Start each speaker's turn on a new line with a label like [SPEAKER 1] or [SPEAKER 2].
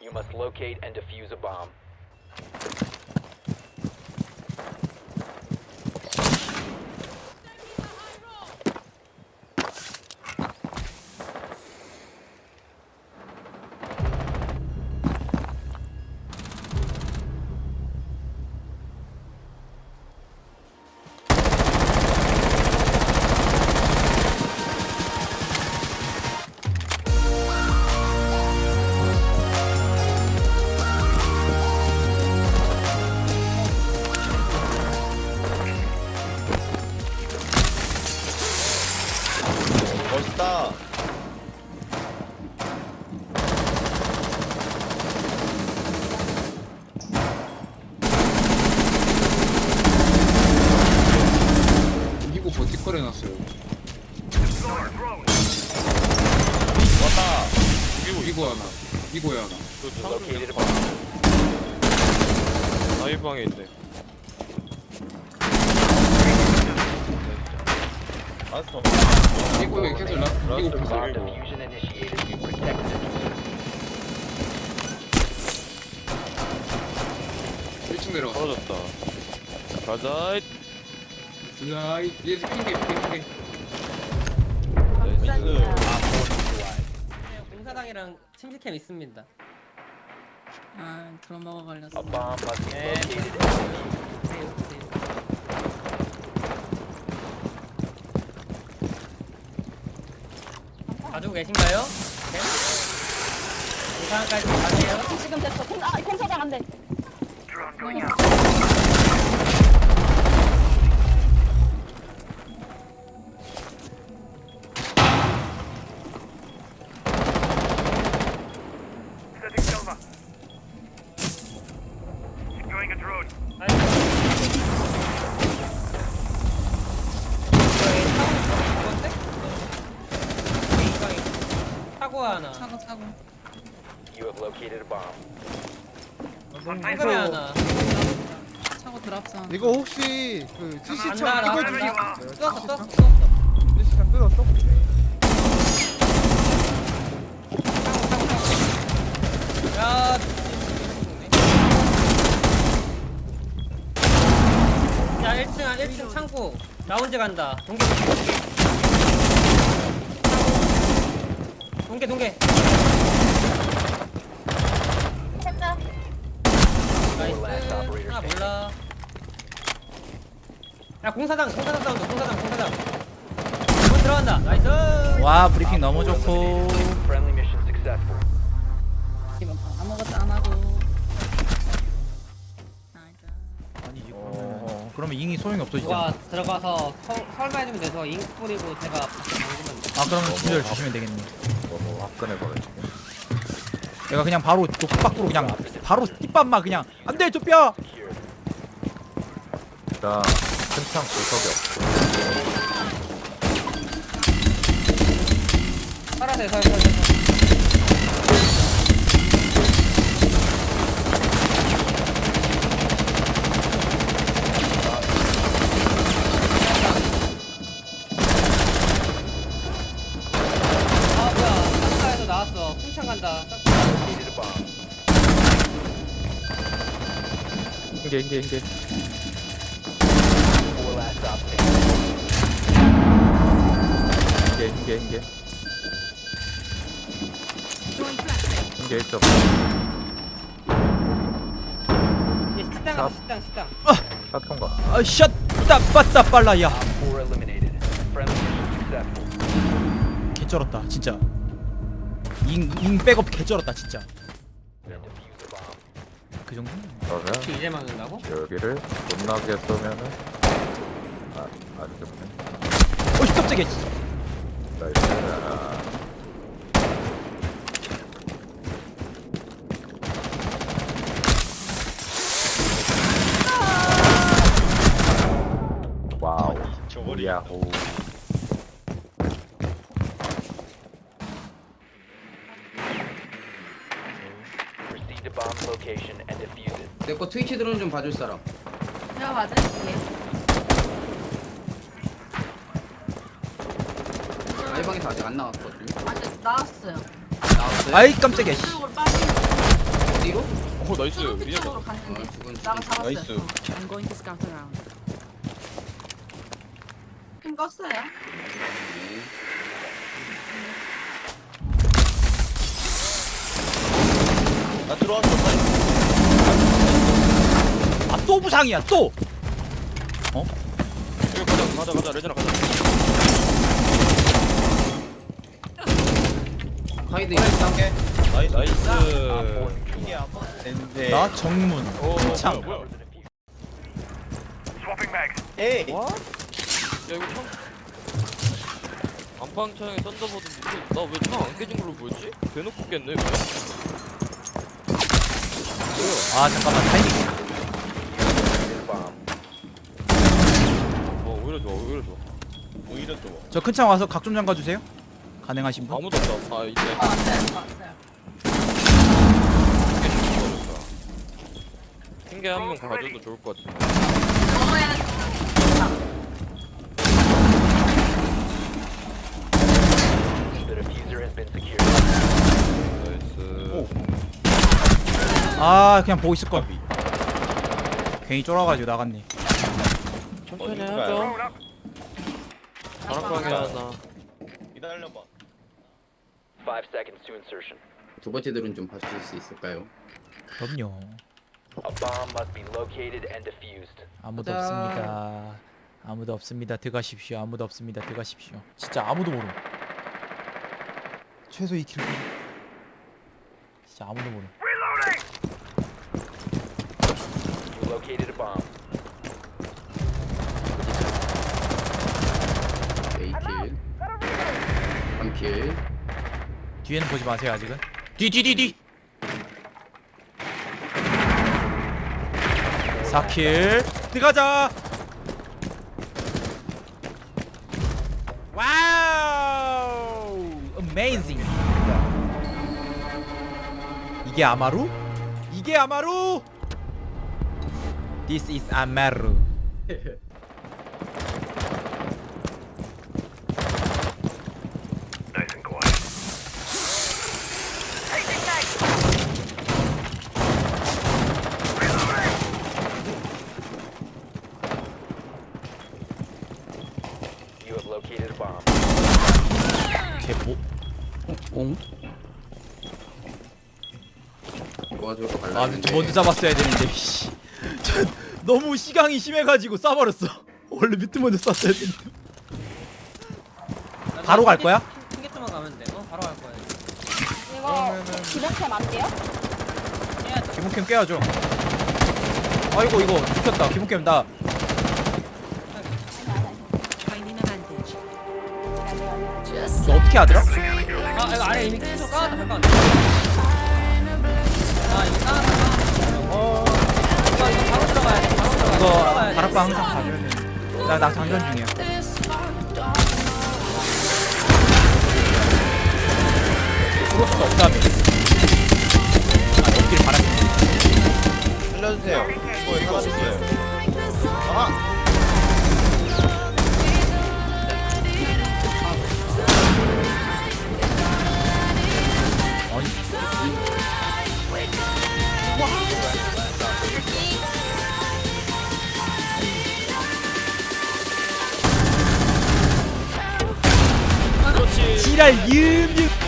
[SPEAKER 1] You must locate and defuse a bomb.
[SPEAKER 2] 버티컬 해놨어요.
[SPEAKER 3] 왔다.
[SPEAKER 2] 이거 이거 하나, 이거에 하나.
[SPEAKER 1] A bomb.
[SPEAKER 4] 나이 방에 있네.
[SPEAKER 3] 알았어.
[SPEAKER 2] 이거에 계속 라, 이거
[SPEAKER 3] 라스트
[SPEAKER 2] 보세요.
[SPEAKER 1] Bomb
[SPEAKER 3] 그리고
[SPEAKER 1] diffusion initiated. You protect the diffuser.
[SPEAKER 2] 1층 내려가.
[SPEAKER 4] 떨어졌다. 가자.
[SPEAKER 2] 슬라이. 얘 핑계 핑계.
[SPEAKER 4] 나이스.
[SPEAKER 5] 공사당이랑 침실캠 있습니다.
[SPEAKER 6] 아, 그런 먹어 걸렸어.
[SPEAKER 1] Located.
[SPEAKER 5] 보세요, 보세요. 가지고 계신가요? 네. 공사까지 가세요.
[SPEAKER 6] 지금 됐어. 공, 아, 공사장 안 돼.
[SPEAKER 5] 하나,
[SPEAKER 6] 차고 차고.
[SPEAKER 1] You have located a bomb.
[SPEAKER 5] 상금에 하나.
[SPEAKER 6] 차고 드랍선.
[SPEAKER 7] 이거 혹시
[SPEAKER 5] 그안
[SPEAKER 7] CC창
[SPEAKER 5] 나라.
[SPEAKER 7] 뜯어줄 수 있어요?
[SPEAKER 5] 뜯었어, 뜯었어, 뜯었어.
[SPEAKER 7] CC창 뜯었어?
[SPEAKER 5] 야, 야, 1층, 1층 창고. 라운지 간다. 동계. 동계, 동계.
[SPEAKER 6] 살짝.
[SPEAKER 5] 나이스. 하나 몰라. 야, 공사장, 공사장 사운드, 공사장, 공사장. 문 들어간다. 나이스.
[SPEAKER 8] 와 브리핑 너무 좋고 그러면 잉이 소용이
[SPEAKER 5] 누가 들어가서 서, 설마해주면 돼서 잉 뿌리고 제가 방금은
[SPEAKER 8] 아 그러면 기절 주시면 되겠네
[SPEAKER 3] 너무 화끈해 버렸지.
[SPEAKER 8] 내가 그냥 바로 그 밖으로 그냥 바로 띠밤마 그냥 안돼 좁혀.
[SPEAKER 3] 일단 큰창 구석이 없어.
[SPEAKER 5] 살아서 서, 서, 서.
[SPEAKER 1] Located a bomb.
[SPEAKER 3] 인게 인게 인게.
[SPEAKER 1] Four last stop standing.
[SPEAKER 3] 인게 인게 인게. 인게 있어.
[SPEAKER 5] 이 식당 가서 식당 식당.
[SPEAKER 8] 아샷 빨라야
[SPEAKER 1] Op four eliminated. Friendly mission successful.
[SPEAKER 8] 개쩔었다 진짜 잉, 잉 백업 개쩔었다 진짜
[SPEAKER 1] bomb.
[SPEAKER 8] 그 정도?
[SPEAKER 3] 그러면
[SPEAKER 5] 이제 막는다고?
[SPEAKER 3] 여기를 못나게 쏘면은 아 아니겠네.
[SPEAKER 8] 어이 깜짝이야
[SPEAKER 3] 나이스. 와우. 야호.
[SPEAKER 1] Proceed to bomb location and defuse it.
[SPEAKER 9] 내 거 트위치 드론 좀 봐줄 사람.
[SPEAKER 6] 내가 맞을게.
[SPEAKER 9] 아이방에서 아직 안 나왔거든요.
[SPEAKER 6] 아직 나왔어요.
[SPEAKER 9] 나왔어요?
[SPEAKER 8] 아이 깜짝이야 씨.
[SPEAKER 2] 어디로?
[SPEAKER 4] 오 나이스
[SPEAKER 6] 초록빛
[SPEAKER 4] 위에다
[SPEAKER 6] 쪽으로 갔는데.
[SPEAKER 2] 아, 죽은
[SPEAKER 6] 나가
[SPEAKER 2] 죽은.
[SPEAKER 6] 잡았어요.
[SPEAKER 4] 나이스.
[SPEAKER 6] I'm going to scout around. 핑 껐어요?
[SPEAKER 2] 네.
[SPEAKER 4] 나 들어왔어 빨리
[SPEAKER 8] 아 또 부상이야 또.
[SPEAKER 4] 여기 가자 가자 가자 레전아 가자.
[SPEAKER 2] 카이드 이상해.
[SPEAKER 4] 나이스. 나이스
[SPEAKER 8] 나 정문.
[SPEAKER 4] 오
[SPEAKER 8] 참.
[SPEAKER 4] 뭐야 뭐야.
[SPEAKER 3] 에이.
[SPEAKER 4] 야 이거 창 안방 창에 썬더버드 나왜 창 안 깨진 걸로 보였지? 대놓고 깼네 왜?
[SPEAKER 8] 아 잠깐만 타이밍
[SPEAKER 4] 어 오히려 좋아 오히려 좋아
[SPEAKER 3] 오히려 좋아
[SPEAKER 8] 저 큰 창 와서 각 좀 잠가주세요 가능하신 분?
[SPEAKER 4] 아무도 없다 아 있네
[SPEAKER 6] 어, 왔어요. 왔어요.
[SPEAKER 4] 핑계 한 명 가져도 좋을 것 같아
[SPEAKER 6] 넘어야
[SPEAKER 1] The diffuser has been secured.
[SPEAKER 4] 나이스
[SPEAKER 8] 아 그냥 보고 있을 걸 괜히 쫄아가지고 나갔네
[SPEAKER 4] 천천히 하죠. 바람방에 하나
[SPEAKER 3] 기다려봐.
[SPEAKER 1] Five seconds to insertion.
[SPEAKER 2] 두 번째 들은 좀 봐주실 수 있을까요?
[SPEAKER 8] 그럼요.
[SPEAKER 1] A bomb must be located and defused.
[SPEAKER 8] 아무도
[SPEAKER 2] 자.
[SPEAKER 8] 없습니다. 아무도 없습니다. 들어가십시오. 아무도 없습니다. 들어가십시오. 진짜 아무도 모름. 최소 2킬 진짜 아무도 모름.
[SPEAKER 1] You located a bomb.
[SPEAKER 2] A킬. 3킬.
[SPEAKER 8] 뒤에는 보지 마세요 아직은. 뒤 뒤 뒤뒤. 4킬. 들어가자. 와우. 어메이징 이게 아마루? 이게 아마루? This is 아마루
[SPEAKER 1] You have located a bomb.
[SPEAKER 8] 개뭐
[SPEAKER 2] 옹? 도와주러
[SPEAKER 8] 아
[SPEAKER 2] 갈라는데
[SPEAKER 8] 먼저 잡았어야 되는데 씨. 저 너무 시강이 심해가지고 쏴버렸어 원래 밑에 먼저 쐈어야 되는데 바로 갈 거야?
[SPEAKER 5] 핑계트만 가면 돼. 어, 바로 갈 거야.
[SPEAKER 6] 이거 기본템 안 돼요?
[SPEAKER 8] 기본캠 깨야죠 아이고 이거 죽였다 기본캠 나 어떻게 하더라?
[SPEAKER 5] 아, 이거 아래 이미 계속 까놨다. 잠깐. 아, 이거 까놨다. 어. 이거 이거 바로 들어가야 돼. 바로 들어가야 돼.
[SPEAKER 8] 이거
[SPEAKER 5] 들어가야 돼.
[SPEAKER 8] 다락방 항상 가면은 나, 나 장전 중이야 프로스가 없다며 아 여길 바람
[SPEAKER 3] 살려주세요 이거 살려주세요
[SPEAKER 8] 아아 지랄 유뮤